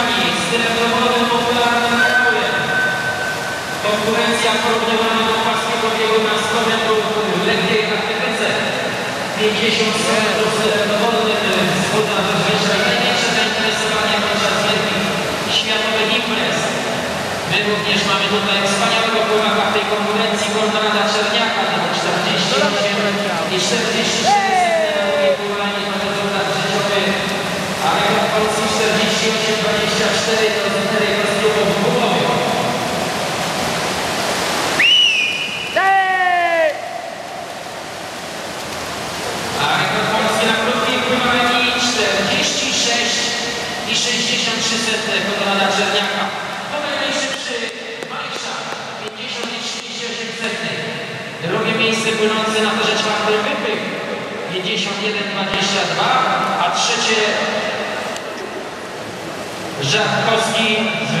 pani srebrowodem popularnym atakuje. Konkurencja porównywana do paskiego biegu na 100 metrów w lekkiej atletyce. 50 metrów srebrowodem zgoda wyższa największe zainteresowanie podczas letnich światowych imprez. My również mamy tutaj wspaniałego pływaka w tej konkurencji Konrada Czerniaka, 40 i 40 płynący na torze czwartym Wypych 51-22, a trzecie Rzadkowski z